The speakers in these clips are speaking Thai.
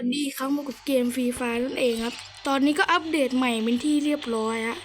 สวัสดีครับมากับเกมฟรีไฟนั่นเองครับ ตอนนี้ก็อัปเดตใหม่เป็นที่เรียบร้อยฮะ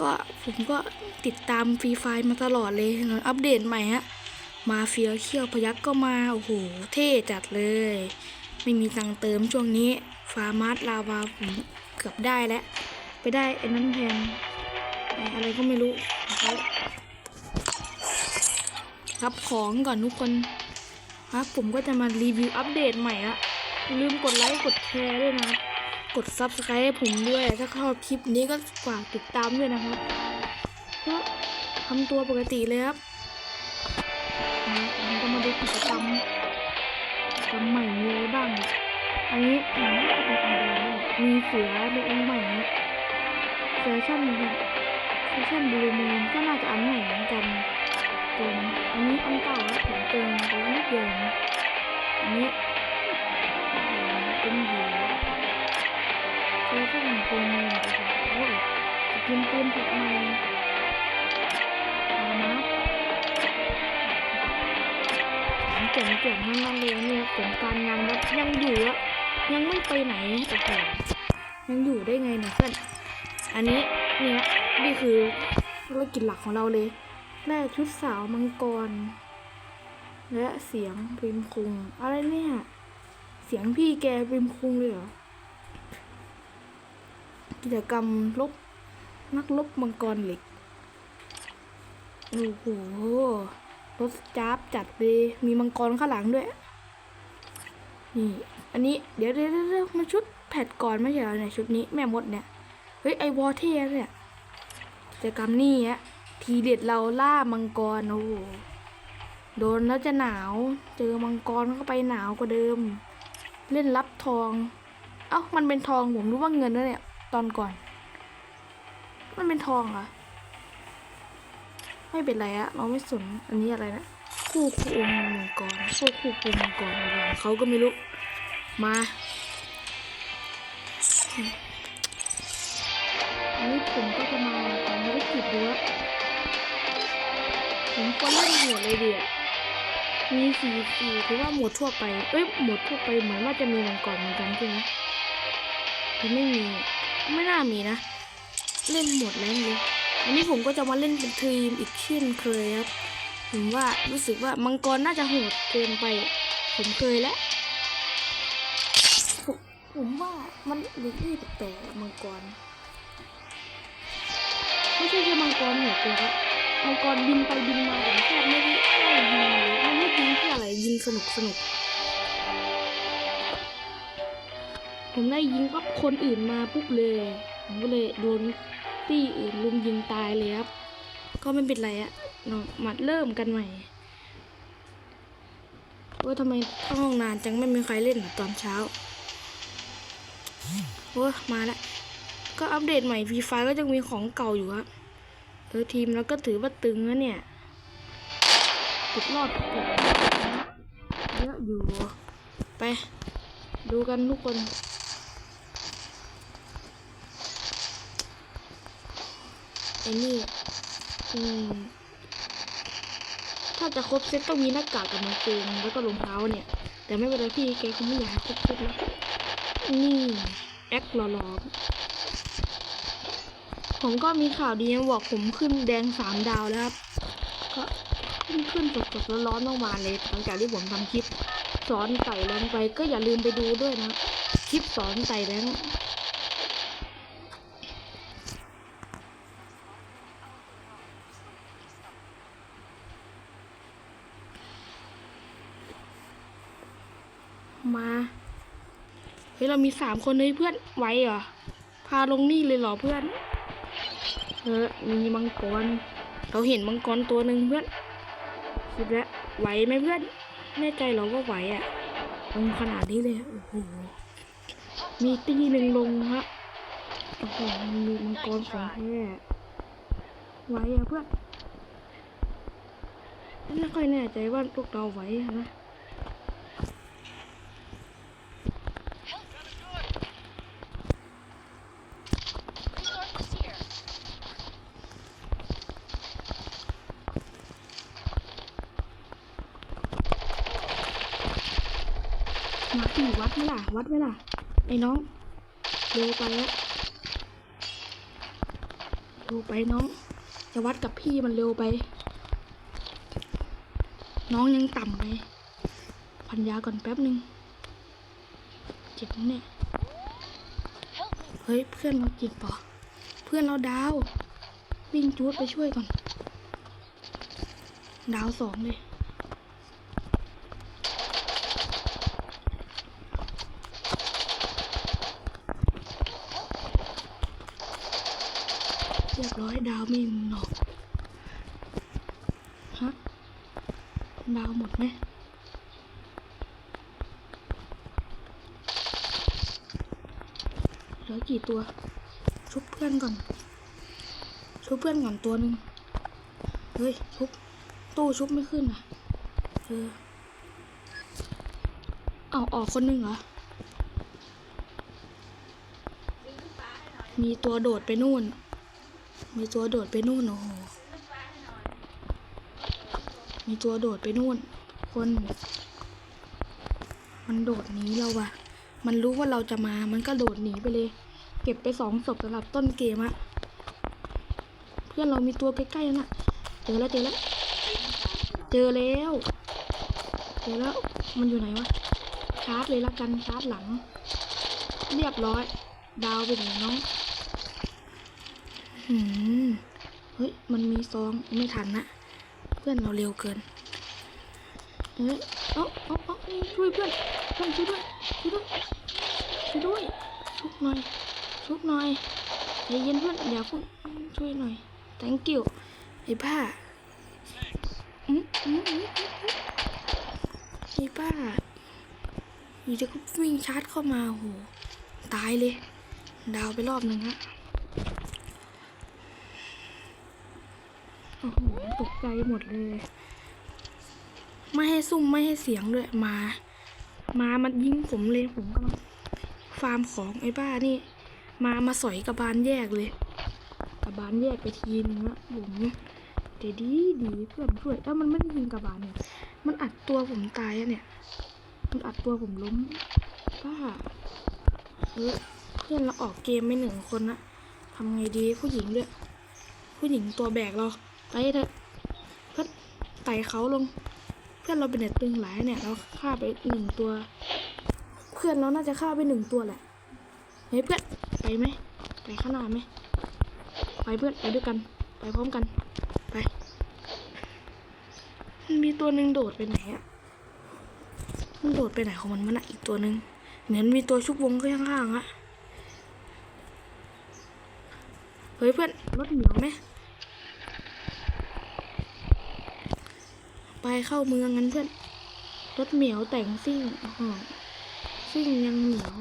ก็ผมก็ติดตามฟรีไฟมาตลอดเลยหลังอัปเดตใหม่ฮะ มาเฟียเขี้ยวพยักก็มา โอ้โห เท่จัดเลย ไม่มีตังเติมช่วงนี้ ฟาร์มาร์ลาวาผมเกือบได้แล้ว ไปได้ไอ้นั้นแทนอะไรก็ไม่รู้รับของก่อนทุกคนครับผมก็จะมารีวิวอัปเดตใหม่ละ ลืมกดไลค์กดแชร์ด้วยนะครับ กด subscribe ให้ผมด้วย ถ้าชอบคลิปนี้ก็ฝากติดตามด้วยนะครับก็ทำตัวปกติเลยครับนะผมก็มาดูกิจกรรมกิจกรรมใหม่มีอะไรบ้าง อันนี้ผมน่าจะเป็นอันเดียวเลยมีเสือเป็นอันใหม่นะแฟชั่นแฟชั่นบลูมูนก็น่าจะอันใหม่เหมือนกันเติมอันนี้อันเก่าแล้วผมเติมไปนิดเดียวอันนี้ ใช้เครื่องปืนมือโอ้โหจะกินปืนผักใหม่อามาของเจ๋งๆทั้งนั้นเลยเนี่ยสงการยังแบบยังอยู่อะยังไม่ไปไหนโอ้โหยังอยู่ได้ไงนี่ยเพื่อนอันนี้เนี่ยนี่คือภารกิจหลักของเราเลยแรกชุดสาวมังกร และเสียงปริมคุง อะไรเนี่ย เสียงพี่แกปริมคุงเลยเหรอ กิจกรรมลบนักลบมังกรเหล็ก โอ้โห รถจ้าบจัดเลย มีมังกรข้างหลังด้วย นี่ อันนี้ เดี๋ยวเดี๋ยวเดี๋ยวมันชุดแพทก่อนไม่ใช่เหรอเนี่ยชุดนี้แม่มดเนี่ย เฮ้ย ไอวอเทียเนี่ยกิจกรรมนี่ฮะ ทีเด็ดเราล่ามังกร โอ้โหโดนแล้วจะหนาว เจอมังกรก็ไปหนาวกว่าเดิม เล่นรับทอง เอ้า มันเป็นทองผมรู้ว่าเงินนะเนี่ย ตอนก่อน มันเป็นทองเหรอ ไม่เป็นไรอะเราไม่สน อันนี้อะไรนะ คู่คูมังกรคู่คู่คูมังกรอะไรเขาก็ไม่รู้ มาอันนี้ผมก็จะมาทำภารกิจดูว่าผมควรเล่นหมดเลยเดีอะมีสี่สี่ถือว่าหมดทั่วไป เอ้ยหมดทั่วไปเหมือนว่าจะมีมังกรเหมือนกันใช่ไหมหรือไม่มี ไม่น่ามีนะ เล่นหมดแรงเลยอันนี้ผมก็จะมาเล่นเป็นทีมอีกเช่นเคยครับผมว่ารู้สึกว่ามังกรน่าจะโหดเกินไป ผมเคยแล้วผมผมว่ามันเล็กที่แปลกมังกรไม่ใช่แค่มังกรโหดตัวครับมังกรบินไปบินมาผมแทบไม่ได้ยิงเลยมันไม่ยิงเพื่ออะไรยิงสนุกสนุก ผมได้ยิงปั๊บคนอื่นมาปุ๊บเลยผมก็เลยโดนตี้อื่นลุมยิงตายเลยครับ ก็ไม่เป็นไรอะเนาะมาเริ่มกันใหม่ว่าทำไมเข้าห้องนานจังไม่มีใครเล่นตอนเช้าโอ้มาแล้วก็อัปเดตใหม่ฟรีไฟก็ยังมีของเก่าอยู่ครับเออทีมเราก็ถือว่าตึงแล้วเนี่ยติดรอดเยอะอยู่ ไป ดูกันทุกคน ไอ้นี่อืมถ้าจะครบเซตต้องมีหน้ากากกับกางเกงแล้วก็รองเท้าเนี่ย แต่ไม่เป็นไรพี่แกคงไม่อยากให้ครบเซตแล้วนี่แอคหล่อๆผมก็มีข่าวดีมาบอกผมขึ้นแดงสามดาวแล้วครับก็ขึ้นขึ้นสดๆร้อนๆเมื่อวานเลยหลังจากที่ผมทำคลิปสอนไต่แรงไปก็อย่าลืมไปดูด้วยนะ คลิปสอนไต่แรงมา เฮ้ยเรามีสามคนเลยเพื่อนไหวเหรอ พาลงนี่เลยเหรอเพื่อน เออ มีมังกร เราเห็นมังกรตัวหนึ่งเพื่อนคิดแล้วไหวไหมเพื่อน แน่ใจเหรอว่าไหวอะ ลงขนาดนี้เลยโอ้โห มีตีหนึ่งลงฮะ โอ้โห มีมังกรสองแท้ไหวอะเพื่อนไม่ค่อยแน่ใจว่าพวกเราไหวนะ มาสี่วัดไหมล่ะ วัดไหมล่ะ ไอ้น้องเร็วไปแล้วเร็วไปน้อง จะวัดกับพี่มันเร็วไป น้องยังต่ำไปพันยาก่อนแป๊บหนึ่งเจ็บนะเนี่ย เฮ้ย เพื่อนเราจิกปะเพื่อนเราดาว วิ่งจูดไปช่วยก่อน ดาวสองเลย รียบร้อยดาวไม่มีหรอกฮะดาวหมดไหมเหลือกี่ตัว ชุบเพื่อนก่อน ชุบเพื่อนก่อนตัวหนึ่งเฮ้ย ชุบ ตู้ชุบไม่ขึ้นอะเออเอาออกคนหนึ่งเหรอ มีตัวโดดไปนู่น มีตัวโดดไปนู่นโอ้โหมีตัวโดดไปนู่น คน มันโดดหนีเราว่ะ มันรู้ว่าเราจะมา มันก็โดดหนีไปเลย เก็บไปสองศพสำหรับต้นเกมอะเพื่อนเรามีตัวใกล้ๆนั่นน่ะเจอแล้วเจอแล้ว เจอแล้ว เจอแล้ว มันอยู่ไหนวะ ชาร์จเลยละกัน ชาร์จหลัง เรียบร้อย ดาวไปไหนน้อง หืม เฮ้ย มันมีซองไม่ทันนะ เพื่อนเราเร็วเกิน เฮ้ยเอ้าเอ้าเอ้าช่วยเพื่อนเพื่อนช่วยด้วยช่วยด้วยช่วยด้วยชุบหน่อยชุบหน่อยใจเย็นเพื่อนอย่าพุ่งช่วยหน่อย thank you ไอ้บ้าอืมอืมอืมอืมอืมไอ้บ้าอยู่จะก็วิ่งชาร์จเข้ามาโหตายเลย ดาวไปรอบหนึ่งฮะ โอ้โหตกใจหมดเลย ไม่ให้ซุ่มไม่ให้เสียงด้วยมามามันยิงผมเลยผมกำลังฟาร์มของไอ้บ้านี่ มามาสอยกระบาลแยกเลยกระบาลแยกไปทีนึงละผมเดี๋ยวดีดีเพื่อนช่วยถ้ามันไม่ได้ยิงกระบาลเนี่ยมันอัดตัวผมตายอะเนี่ยมันอัดตัวผมล้มบ้าเออเพื่อนเราออกเกมไม่หนึ่งคนนะทำไงดีผู้หญิงด้วย ผู้หญิงตัวแบกเรา ไปเถอะเพื่อนไต่เขาลง เพื่อนเราเป็นเน็ตตึงหลายเนี่ย เราฆ่าไปหนึ่งตัว เพื่อนเราน่าจะฆ่าไปหนึ่งตัวแหละเฮ้ยเพื่อนไปไหมไปข้างหน้าไหมไปเพื่อนไปด้วยกัน ไปพร้อมกัน ไปมันมีตัวหนึ่งโดดไปไหนอะมันโดดไปไหนของมันมันอะอีกตัวหนึ่งเหมือนมีตัวชุบวงข้างๆอะเฮ้ยเพื่อนรถเหนียวไหม ไปเข้าเมืองงั้นเพื่อน รถเหมียวแต่งซิ่งอ๋อซิ่งยังเหนียว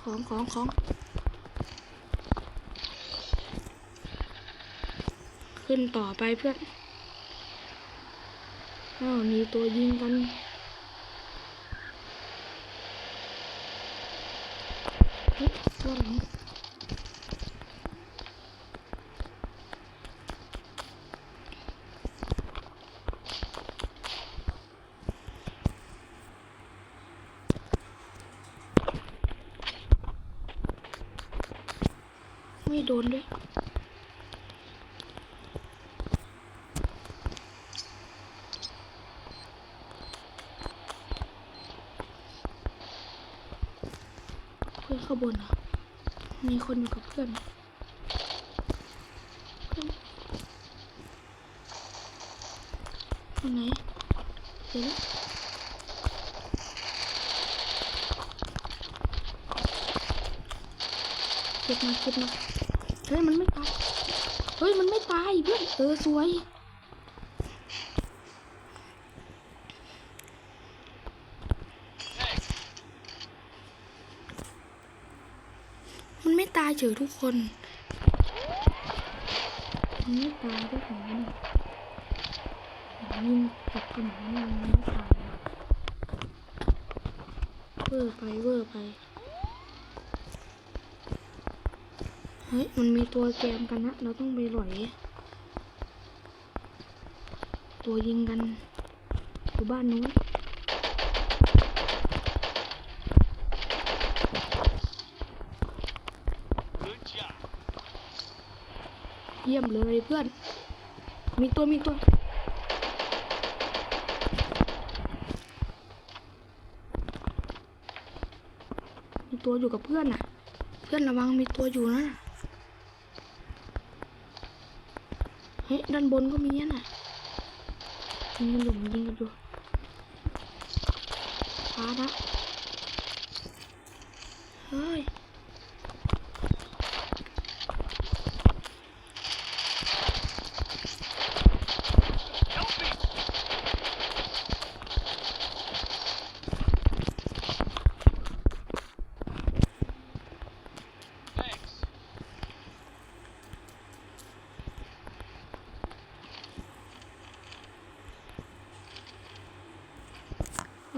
ของของของขึ้นต่อไปเพื่อนอ้าวมีตัวยิงกันเฮ้ยตัวหลังไม่โดนด้วย เพื่อน ข้างบนอะมีคนอยู่กับเพื่อนเพื่อนตรงไหนเดี๋ยวนเก็บมาเก็บมาเฮ้ยมันไม่ตาย เฮ้ยมันไม่ตายเพื่อนเออสวย มันไม่ตาย เฉยทุกคนนไม่ตายด้วยของมันยิงกับขนาดนั้นมันไม่ตายเวอร์ไปเวอร์ไป เฮ้ย มันมีตัวแกมกันนะ เราต้องไปหล่อย ตัวยิงกันอยู่บ้านนู้น เยี่ยมเลยเพื่อน มีตัวมีตัวมีตัวอยู่กับเพื่อนน่ะ เพื่อนระวังมีตัวอยู่นะเฮ้ยด้านบนก็มีน่ะยิงกันอยู่ยิงกันอยู่ฟ้านะเฮ้ย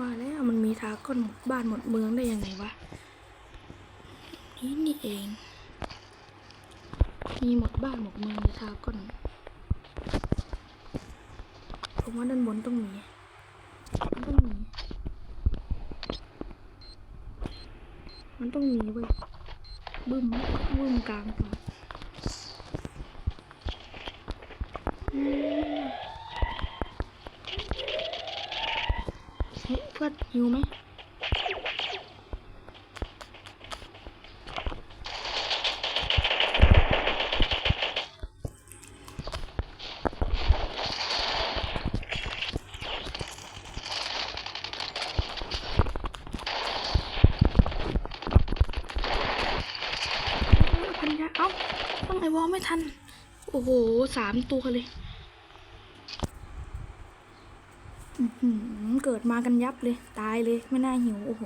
ว่าแล้วมันมีทาก้อนหมดบ้านหมดเมืองได้ยังไงวะ นี่นี่เอง มีหมดบ้านหมดเมืองในทาก้อนผมว่าด้านบนต้องมีมันต้องมี มันต้องมีเว้ยบึ้มบึ้มกลางป่าอืม เฮ้ยเพื่อนหิวไหมพันยาเอ้าต้องไอวอลไม่ทัน โอ้โห สามตัวเลย อื้อหือ เกิดมากันยับเลย ตายเลยไม่น่าหิว โอ้โห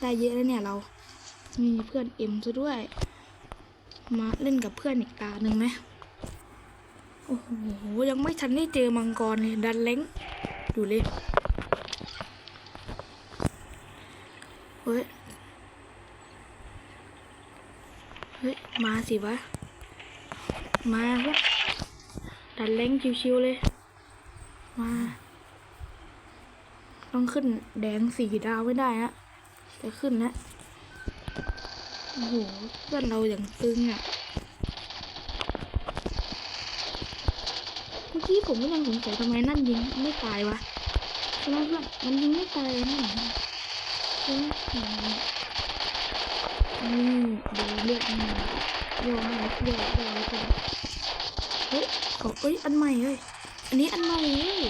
ได้เยอะแล้วเนี่ยเรา มีเพื่อนเอ็มซะด้วย มาเล่นกับเพื่อนอีกตาหนึ่งไหมโอ้โห ยังไม่ทันได้เจอมังกรเลย ดันเล้งอยู่เลยเฮ้ย เฮ้ย มาสิวะ มาว้ยดันเล้งชิวๆเลย มา ต้องขึ้นแดงสี่ดาวไม่ได้ฮะจะขึ้นนะโอ้โหเพื่อนเราอย่างตึงอะเมื่อกี้ผมก็ยังสงสัยทำไมนั่นยิงไม่ตายวะใช่ไหมเพื่อนมันยิงไม่ตายเลยนี่ใช่ไหมนี่ดูเลือดมันโยนมาโยนโยนโยนเฮ้ยเขาเอ้ยอันใหม่เฮ้ยอันนี้อันใหม่เฮ้ย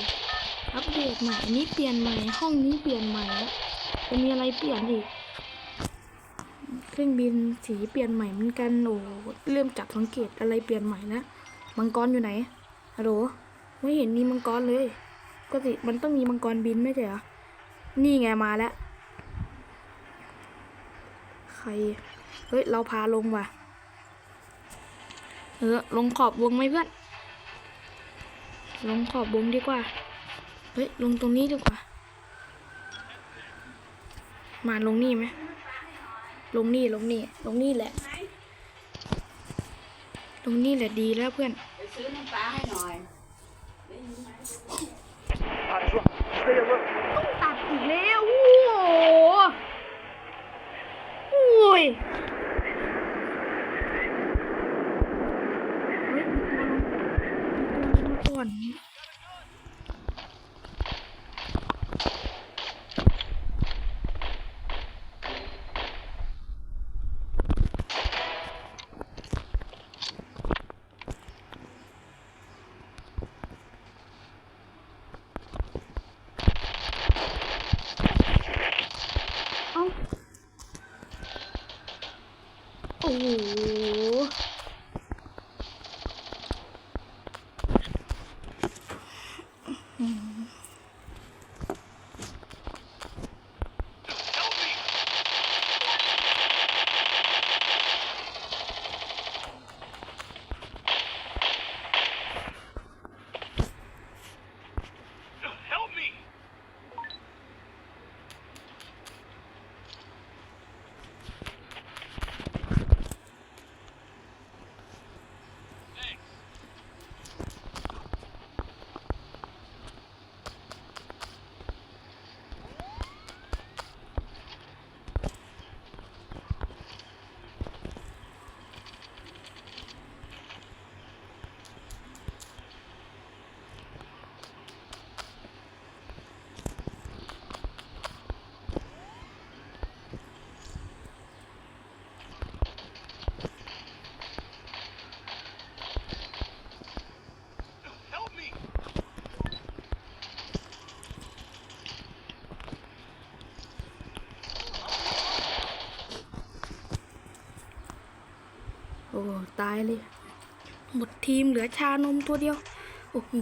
อัปเดตใหม่อันนี้เปลี่ยนใหม่ ห้องนี้เปลี่ยนใหม่แล้วจะมีอะไรเปลี่ยนอีก เครื่องบินสีเปลี่ยนใหม่เหมือนกันโอ้เริ่มจับสังเกตอะไรเปลี่ยนใหม่นะมังกรอยู่ไหนฮัลโหลไม่เห็นมีมังกรเลยปกติมันต้องมีมังกรบินไม่ใช่เหรอนี่ไงมาแล้วใครเฮ้ยเราพาลงว่ะเออลงขอบวงไหมเพื่อนลงขอบวงดีกว่า เฮ้ยลงตรงนี้ดีกว่า มาลงนี่ไหมลงนี่ลงนี่ลงนี่แหละ ลงนี่แหละดีแล้วเพื่อนไปซื้อน้ำปลาให้หน่อยตัดอีกแล้วโอ้โหอ้ยเฮ้ยก่อน ตายเลย หมดทีมเหลือชานมตัวเดียว โอ้โห